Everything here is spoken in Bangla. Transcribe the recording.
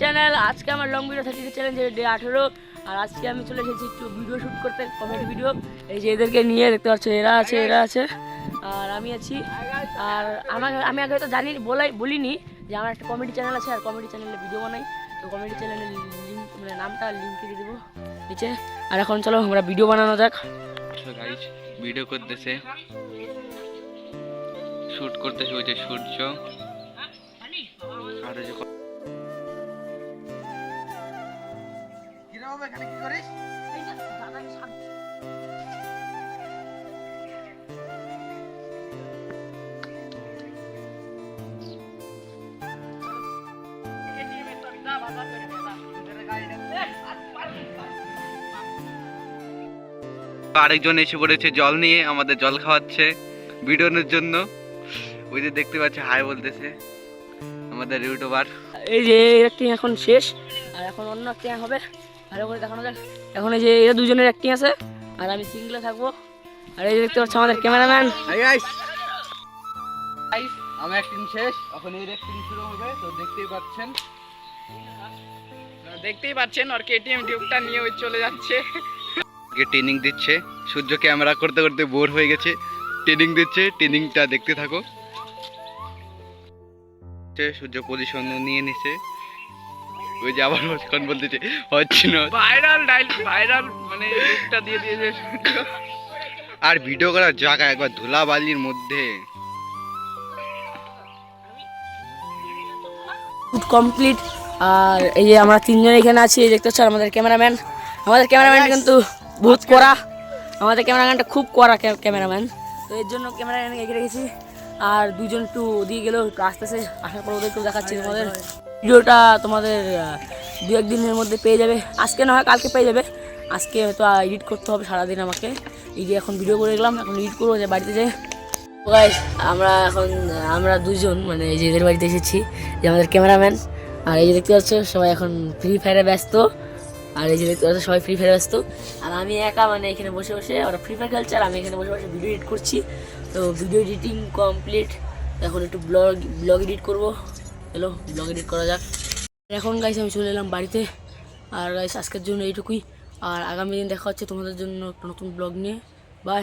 চ্যানেল আজকে আমার long video thirty challenge day আঠেরো। আর আজকে আমি চলে এসেছি একটু ভিডিও শ্যুট করতে কমেডি ভিডিও এই যে এদেরকে নিয়ে দেখতে পাচ্ছ এরা আছে এরা আছে। আর আমি আছি। আর আমার আমি আগে হয়তো জানি বলাই বলিনি যে আমার একটা কমেডি চ্যানেল আছে আর কমেডি চ্যানেলে ভিডিও বানাই। তো কমেডি চ্যানেলের লিঙ্ক মানে নামটা লিঙ্কে দিয়ে দেবো নিচে। আর এখন চলো আমরা ভিডিও বানানো যাক। ভিডিও করতেছে। শুট করতেছে ওই যে সূর্য। আর ওই যে ক- আরেকজন এসে পড়েছে জল নিয়ে আমাদের জল খাওয়াচ্ছে ভিডিওর জন্য। ওই যে দেখতে পাচ্ছে হাই বলতেছে। আমাদের ইউটিউবার। এই যে একটি এখন শেষ আর এখন অন্য অ্যাক্টিং হবে। ভালো করে দেখানো যাক। এখন এই যে এরা দুজনের একটি আছে আর আমি সিঙ্গলে থাকব। আর এই যে দেখতে পাচ্ছ আমাদের ক্যামেরাম্যান আমার অ্যাক্টিং শেষ এখন এর অ্যাক্টিং শুরু হবে তো দেখতেই পাচ্ছেন। দেখতেই পাচ্ছেন আর কেটিএম টিউবটা নিয়ে ওই চলে যাচ্ছে। কে ট্রেনিং দিচ্ছে সূর্য ক্যামেরা করতে করতে বোর হয়ে গেছে। ট্রেনিং দিচ্ছে ট্রেনিংটা দেখতে থাকো। সে সূর্য পজিশন নিয়ে নিছে। ওই যে আবার মুস্কান বলতেছে হচ্ছে না। ভাইরাল ডাইল ভাইরাল মানে লুকটা দিয়ে দিয়েছে আর ভিডিও করার জায়গা একবার ধুলাবালির মধ্যে। কমপ্লিট আর এই যে আমরা তিনজন এখানে আছি এই দেখতে আমাদের ক্যামেরাম্যান আমাদের ক্যামেরাম্যান কিন্তু বহুত কড়া। আমাদের ক্যামেরাম্যানটা খুব কড়া ক্যামেরাম্যান তো এর জন্য ক্যামেরাম্যান এগিয়ে রেখেছি। আর দুজন একটু ওদিকে গেলেও একটু আসতেছে আসার পর ওদের একটু দেখাচ্ছি তোমাদের। ভিডিওটা তোমাদের দু একদিনের মধ্যে পেয়ে যাবে। আজকে না হয় কালকে পেয়ে যাবে। আজকে হয়তো এডিট করতে হবে সারাদিন আমাকে। এই যে এখন ভিডিও করে গেলাম, এখন এডিট করব যে বাড়িতে তো আমরা এখন, আমরা দুজন মানে এই যে এদের বাড়িতে এসেছি, যে আমাদের ক্যামেরাম্যান আর এই যে দেখতে পাচ্ছ, সবাই এখন ফ্রি ফায়ারে ব্যস্ত। আর এই যে দেখতে সবাই ফ্রি ফায়ার ব্যস্ত। আর আমি একা মানে এখানে বসে বসে, ওরা ফ্রি ফায়ার খেলছে আর আমি এখানে বসে বসে ভিডিও এডিট করছি। তো ভিডিও এডিটিং কমপ্লিট এখন একটু ব্লগ ব্লগ এডিট করব। হ্যালো ব্লগ এডিট করা যাক। এখন গাইস আমি চলে এলাম বাড়িতে। আর গাইস আজকের জন্য এইটুকুই। আর আগামী দিন দেখা হচ্ছে তোমাদের জন্য একটা নতুন ব্লগ নিয়ে। বাই